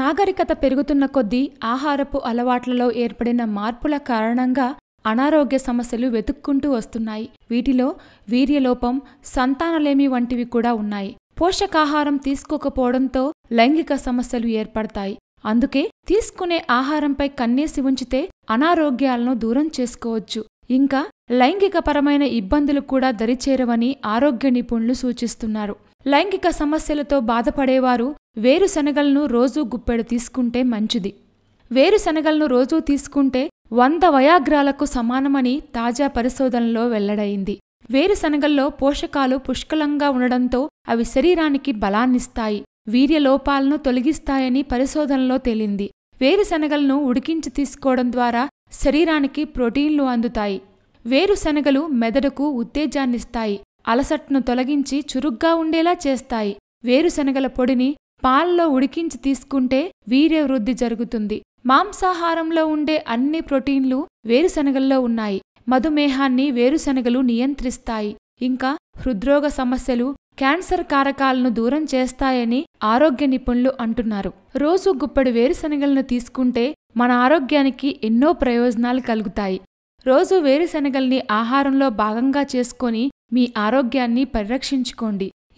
నాగరికత పెరుగుతున్న కొద్దీ ఆహారపు అలవాట్లలో ఏర్పడిన మార్పుల కారణంగా అనారోగ్య సమస్యలు వెతుక్కుంటూ వస్తున్నాయి. వీటిలో వీర్యలోపం సంతానలేమి వంటివి కూడా ఉన్నాయి. పోషకాహారం తీసుకోకపోవడంతో లైంగిక సమస్యలు ఏర్పడతాయి. అందుకే తీసుకునే ఆహారంపై కన్నేసి ఉంచితే అనారోగ్యాలను దూరం చేసుకోవచ్చు. ఇంకా లైంగికపరమైన ఇబ్బందులు కూడా దరిచేరవని ఆరోగ్య నిపుణులు సూచిస్తున్నారు. లైంగిక సమస్యలతో బాధపడేవారు వేరుశనగలను రోజూ గుప్పెడు తీసుకుంటే మంచిది. వేరుశనగలను రోజూ తీసుకుంటే వంద వయాగ్రాలకు సమానమని తాజా పరిశోధనలో వెల్లడైంది. వేరుశనగల్లో పోషకాలు పుష్కలంగా ఉండడంతో అవి శరీరానికి బలాన్నిస్తాయి వీర్యలోపాలను తొలగిస్తాయని పరిశోధనలో తేలింది. వేరుశనగలను ఉడికించి తీసుకోవడం ద్వారా శరీరానికి ప్రోటీన్లు అందుతాయి. వేరుశనగలు మెదడుకు ఉత్తేజాన్నిస్తాయి అలసట్ను తొలగించి చురుగ్గా ఉండేలా చేస్తాయి. వేరుశనగల పొడిని పాల్లో ఉడికించి తీసుకుంటే వీర్యవృద్ధి జరుగుతుంది. మాంసాహారంలో ఉండే అన్ని ప్రోటీన్లు వేరుశనగల్లో ఉన్నాయి. మధుమేహాన్ని వేరుశనగలు నియంత్రిస్తాయి. ఇంకా హృద్రోగ సమస్యలు క్యాన్సర్ కారకాలను దూరం చేస్తాయని ఆరోగ్య నిపుణులు అంటున్నారు. రోజు గుప్పడి వేరుశనగలను తీసుకుంటే మన ఆరోగ్యానికి ఎన్నో ప్రయోజనాలు కలుగుతాయి. రోజు వేరుశనగల్ని ఆహారంలో భాగంగా చేసుకొని మీ ఆరోగ్యాన్ని పరిరక్షించుకోండి.